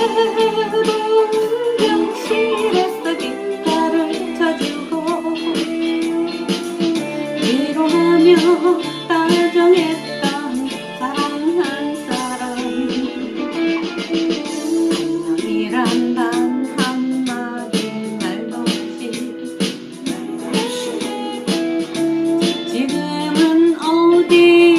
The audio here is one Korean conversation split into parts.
외로운 병실에서 기타를 쳐주고 위로하며 다정했던 사랑한 사람 이란 단 한마디 말도 없이 지금은 어디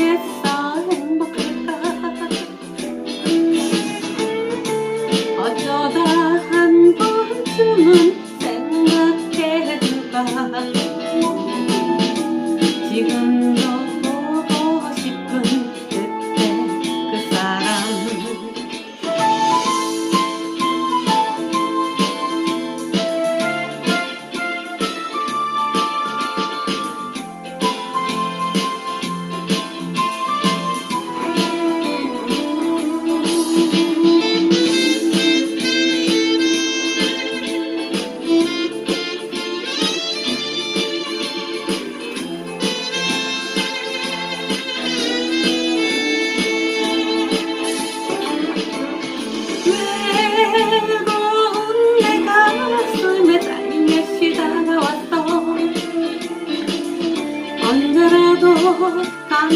언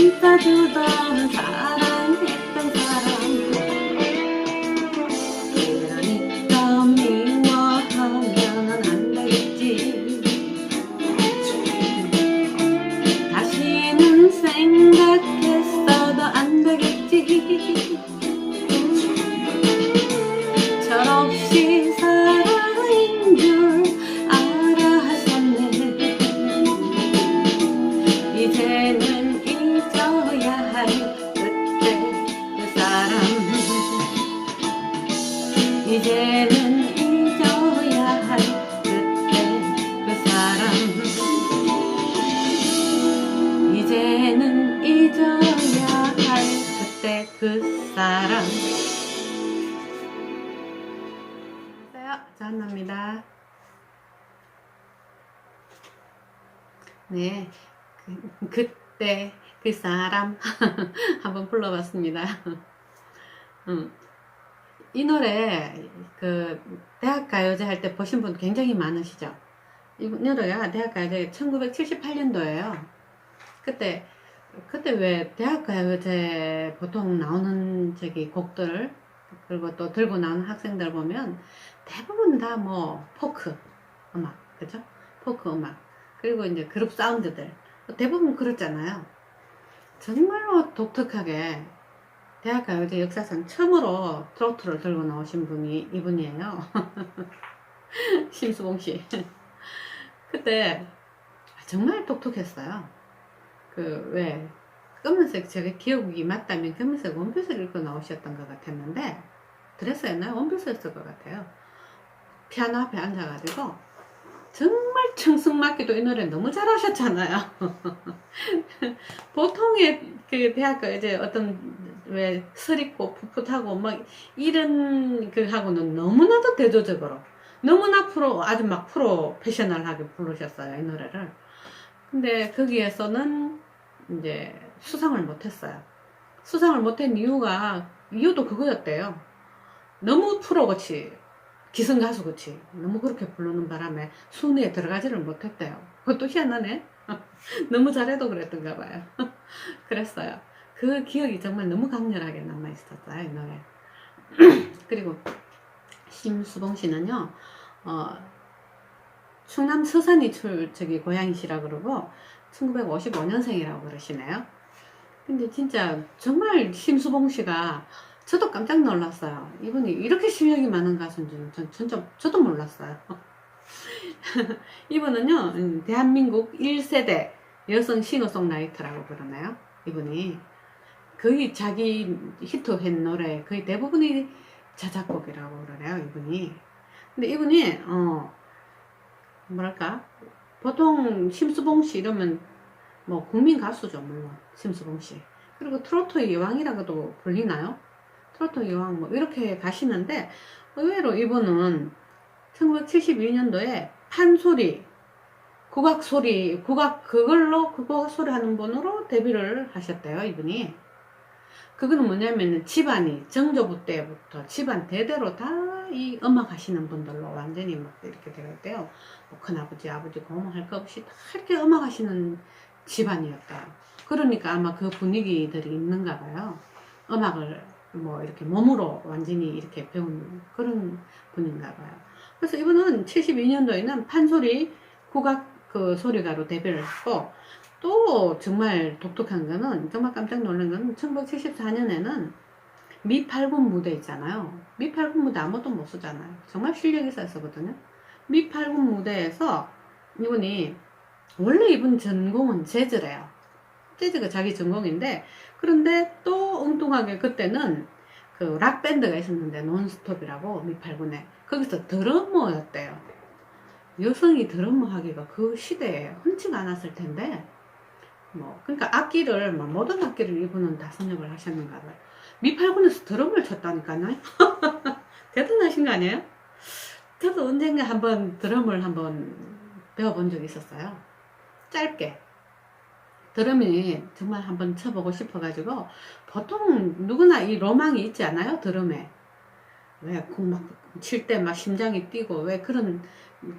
네, 그, 그때 그 사람 한번 불러봤습니다. 음, 이 노래 그 대학 가요제 할 때 보신 분 굉장히 많으시죠? 이 노래가 대학 가요제 1978년도예요. 그때 그때 왜 대학 가요제 보통 나오는 저기 곡들 그리고 또 들고 나오는 학생들 보면 대부분 다 뭐 포크 음악 그죠? 포크 음악 그리고 이제 그룹 사운드들 대부분 그렇잖아요. 정말로 독특하게 대학 가요제 역사상 처음으로 트로트를 들고 나오신 분이 이분이에요. 심수봉 씨. 그때 정말 독특했어요. 그 왜 검은색 제가 기억이 맞다면 검은색 원피스를 입고 나오셨던 것 같았는데 드레스였나요? 원피스였을 것 같아요. 피아노 앞에 앉아가지고 정말 청승맞게도 이 노래 너무 잘하셨잖아요. 보통의 그 대학교 이제 어떤 왜 스리고 풋풋하고 막 이런 그 하고는 너무나도 대조적으로 너무나 프로 아주 막 프로페셔널하게 부르셨어요 이 노래를. 근데 거기에서는 이제 수상을 못했어요. 수상을 못한 이유가 이유도 그거였대요. 너무 프로같이 기성가수같이 너무 그렇게 부르는 바람에 순위에 들어가지를 못했대요. 그것도 희한하네. 너무 잘해도 그랬던가 봐요. 그랬어요. 그 기억이 정말 너무 강렬하게 남아 있었어요, 이 노래. 그리고 심수봉 씨는요, 어, 충남 서산이 출, 저기 고향이시라 그러고, 1955년생이라고 그러시네요. 근데 진짜 정말 심수봉 씨가 저도 깜짝 놀랐어요. 이분이 이렇게 실력이 많은 가수인 줄은 전 진짜 저도 몰랐어요. 이분은요, 음, 대한민국 1세대 여성 싱어송라이터라고 그러나요? 이분이 거의 자기 히트한 노래 거의 대부분이 자작곡이라고 그러네요. 이분이. 근데 이분이 어 뭐랄까 보통 심수봉 씨 이러면 뭐 국민 가수죠 물론 심수봉 씨. 그리고 트로트의 여왕이라고도 불리나요? 트로트 여왕 뭐 이렇게 가시는데 의외로 이분은 1972년도에 판소리 국악 소리 국악 그걸로 국악 소리 하는 분으로 데뷔를 하셨대요 이분이 그거는 뭐냐면은 집안이 정조부 때부터 집안 대대로 다 이 음악 하시는 분들로 완전히 막 이렇게 되어 있대요. 뭐 큰아버지, 아버지, 고모 할거 없이 다 이렇게 음악 하시는 집안이었대요. 그러니까 아마 그 분위기들이 있는가 봐요. 음악을 뭐 이렇게 몸으로 완전히 이렇게 배운 그런 분인가 봐요. 그래서 이분은 72년도에는 판소리 국악 그 소리가로 데뷔를 했고 또 정말 독특한 거는 정말 깜짝 놀란 거는 1974년에는 미팔군 무대 있잖아요. 미팔군 무대 아무도 못 쓰잖아요. 정말 실력 있어 쓰거든요. 미팔군 무대에서 이분이 원래 이분 전공은 재즈래요. 재즈가 자기 전공인데 그런데 또 엉뚱하게 그때는 그 락 밴드가 있었는데 논스톱이라고 미팔군에 거기서 드러머였대요. 여성이 드러머 하기가 그 시대에 흔치가 않았을 텐데 뭐 그러니까 악기를 뭐 모든 악기를 이분은 다 선역을 하셨는가 봐요. 미팔군에서 드럼을 쳤다니까요. 대단하신 거 아니에요? 저도 언젠가 한번 드럼을 한번 배워본 적이 있었어요. 짧게. 드럼이 정말 한번 쳐보고 싶어가지고 보통 누구나 이 로망이 있지 않아요? 드럼에. 왜막칠 때 막 심장이 뛰고 왜 그런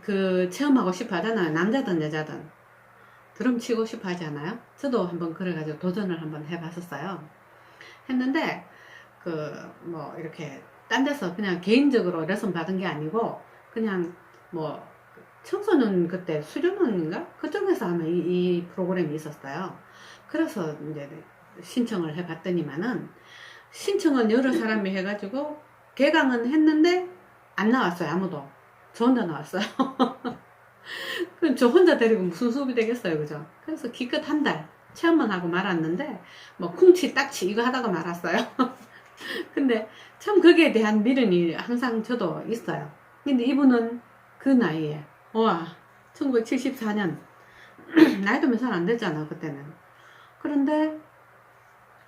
그 체험하고 싶어 하잖아요. 남자든 여자든. 드럼 치고 싶어 하지 않아요? 저도 한번 그래가지고 도전을 한번 해봤었어요. 했는데 그 뭐 이렇게 딴 데서 그냥 개인적으로 레슨 받은 게 아니고 그냥 뭐 청소년 그때 수련원인가 그쪽에서 하면 이, 이 프로그램이 있었어요. 그래서 이제 신청을 해봤더니만은 신청은 여러 사람이 해가지고 개강은 했는데 안 나왔어요 아무도 저 혼자 나왔어요. 그럼 저 혼자 데리고 무슨 수업이 되겠어요 그죠? 그래서 기껏 한 달 체험만 하고 말았는데 뭐 쿵치 딱치 이거 하다가 말았어요. 근데 참 거기에 대한 미련이 항상 저도 있어요. 근데 이분은 그 나이에 와 1974년. 나이도 몇 살 안 됐잖아 그때는. 그런데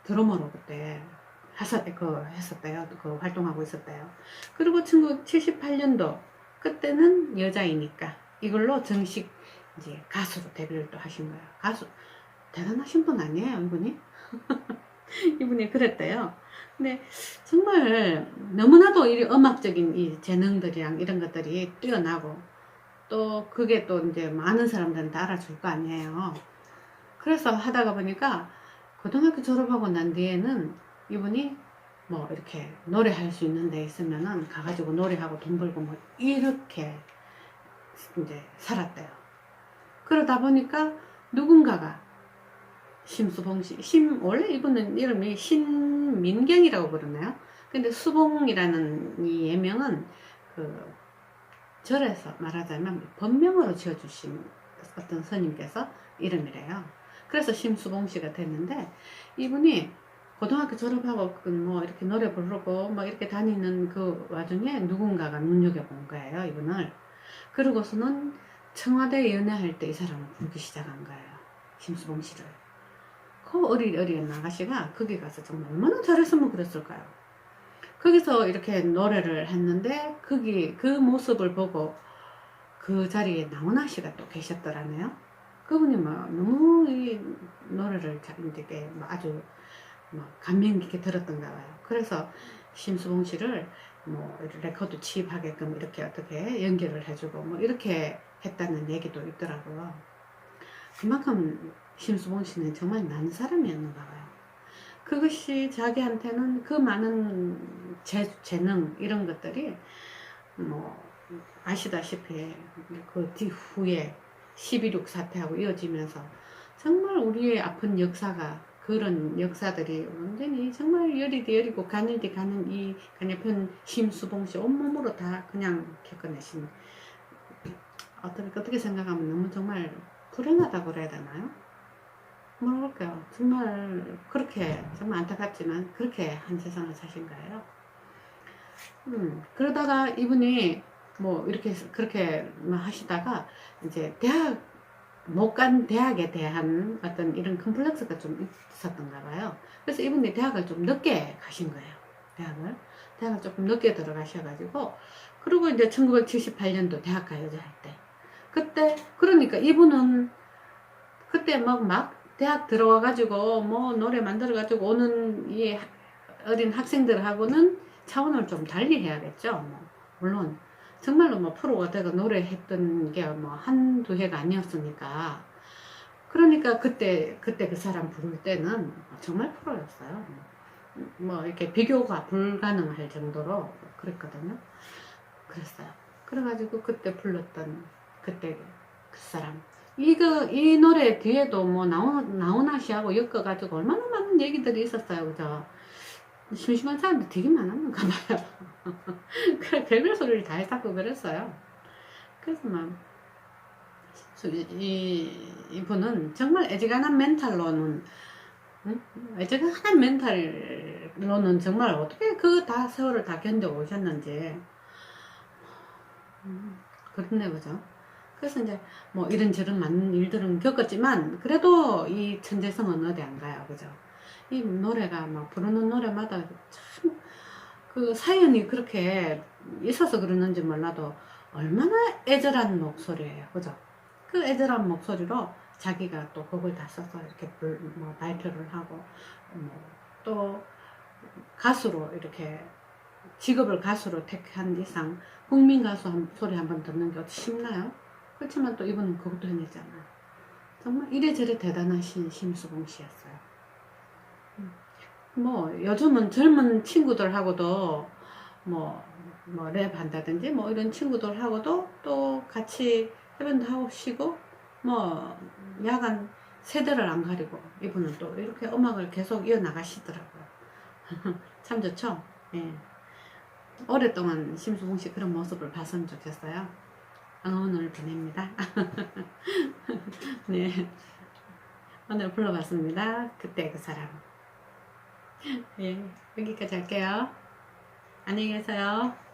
드러머로 그때 하사, 그 했었대요. 그 활동하고 있었대요. 그리고 1978년도 그때는 여자이니까 이걸로 정식 이제 가수로 데뷔를 또 하신 거예요 가수 대단하신 분 아니에요 이분이? 이분이 그랬대요. 근데 정말 너무나도 이 음악적인 이 재능들이랑 이런 것들이 뛰어나고 또 그게 또 이제 많은 사람들한테 알아줄 거 아니에요. 그래서 하다가 보니까 고등학교 졸업하고 난 뒤에는 이분이 뭐 이렇게 노래할 수 있는 데 있으면은 가가지고 노래하고 돈 벌고 뭐 이렇게 이제 살았대요. 그러다 보니까 누군가가 심수봉 씨, 심, 원래 이분은 이름이 신민경이라고 부르나요? 근데 수봉이라는 이 예명은 그 절에서 말하자면 본명으로 지어주신 어떤 스님께서 이름이래요. 그래서 심수봉 씨가 됐는데 이분이 고등학교 졸업하고 그뭐 이렇게 노래 부르고 뭐 이렇게 다니는 그 와중에 누군가가 눈여겨본 거예요, 이분을. 그러고서는 청와대 연애할 때 이 사람을 부르기 시작한 거예요. 심수봉 씨를. 그 어리어리한 아가씨가 거기 가서 정말 얼마나 잘했으면 그랬을까요? 거기서 이렇게 노래를 했는데 거기 그 모습을 보고 그 자리에 나훈아 씨가 또 계셨더라네요. 그분이 막 너무 이 노래를 자- 되게 막 아주 막 감명 깊게 들었던가 봐요. 그래서 심수봉 씨를 뭐 레코드 취입하게끔 이렇게 어떻게 연결을 해주고 뭐 이렇게 했다는 얘기도 있더라고요. 그만큼 심수봉 씨는 정말 난 사람이었는가 봐요. 그것이 자기한테는 그 많은 재, 재능 이런 것들이 뭐 아시다시피 그 뒤후에 12.6 사태하고 이어지면서 정말 우리의 아픈 역사가 그런 역사들이 완전히 정말 열이디 열이고 가늘디 가는 이 간여편 심수봉씨 온몸으로 다 그냥 겪어내신 어떻게 어떻게 생각하면 너무 정말 불행하다고 그래야 되나요? 뭐랄까요 정말 그렇게 정말 안타깝지만 그렇게 한 세상을 사신 거예요. 음 그러다가 이분이 뭐 이렇게 그렇게 막 하시다가 이제 대학 못 간 대학에 대한 어떤 이런 컴플렉스가 좀 있었던가 봐요. 그래서 이분이 대학을 좀 늦게 가신 거예요. 대학을 대학을 조금 늦게 들어가셔가지고 그리고 이제 1978년도 대학 가요제 할 때 그때 그러니까 이분은 그때 막막 대학 들어와가지고 뭐 노래 만들어가지고 오는 이 어린 학생들하고는 차원을 좀 달리 해야겠죠. 뭐, 물론 정말로 뭐 프로가 되고 노래했던 게 뭐 한두 해가 아니었으니까. 그러니까 그때 그때 그 사람 부를 때는 정말 프로였어요. 뭐 이렇게 비교가 불가능할 정도로 그랬거든요. 그랬어요. 그래가지고 그때 불렀던 그때 그 사람 이거 이 노래 뒤에도 뭐 나오 나오나 씨하고 엮어 가지고 얼마나 많은 얘기들이 있었어요, 그죠? 심심한 사람들 되게 많았는가 봐요. 그래 별별 소리를 다 했다고 그랬어요. 그래서 막 이, 이분은 정말 애지간한 멘탈로는 응? 애지간한 멘탈로는 정말 어떻게 그 다 세월을 다 견뎌 오셨는지 음, 그렇네 그죠? 그래서 이제 뭐 이런저런 많은 일들은 겪었지만 그래도 이 천재성은 어디 안 가요 그죠? 이 노래가 막 부르는 노래마다 참 그 사연이 그렇게 있어서 그러는지 몰라도 얼마나 애절한 목소리예요 그죠? 그 애절한 목소리로 자기가 또 곡을 다 써서 이렇게 불, 뭐 발표를 하고 뭐 또 가수로 이렇게 직업을 가수로 택한 이상 국민 가수 한, 소리 한번 듣는 게 어찌 쉽나요? 그렇지만 또 이분은 그것도 해내잖아요. 정말 이래저래 대단하신 심수봉 씨였어요. 음. 뭐 요즘은 젊은 친구들하고도 뭐 뭐 랩 한다든지 뭐 이런 친구들하고도 또 같이 해변도 하고 쉬고 뭐 야간 세대를 안 가리고 이분은 또 이렇게 음악을 계속 이어나가시더라고요. 참 좋죠? 예. 오랫동안 심수봉 씨 그런 모습을 봤으면 좋겠어요. 응원을 보냅니다. 네. 오늘 불러봤습니다. 그때 그 사람. 예. 여기까지 할게요. 안녕히 계세요.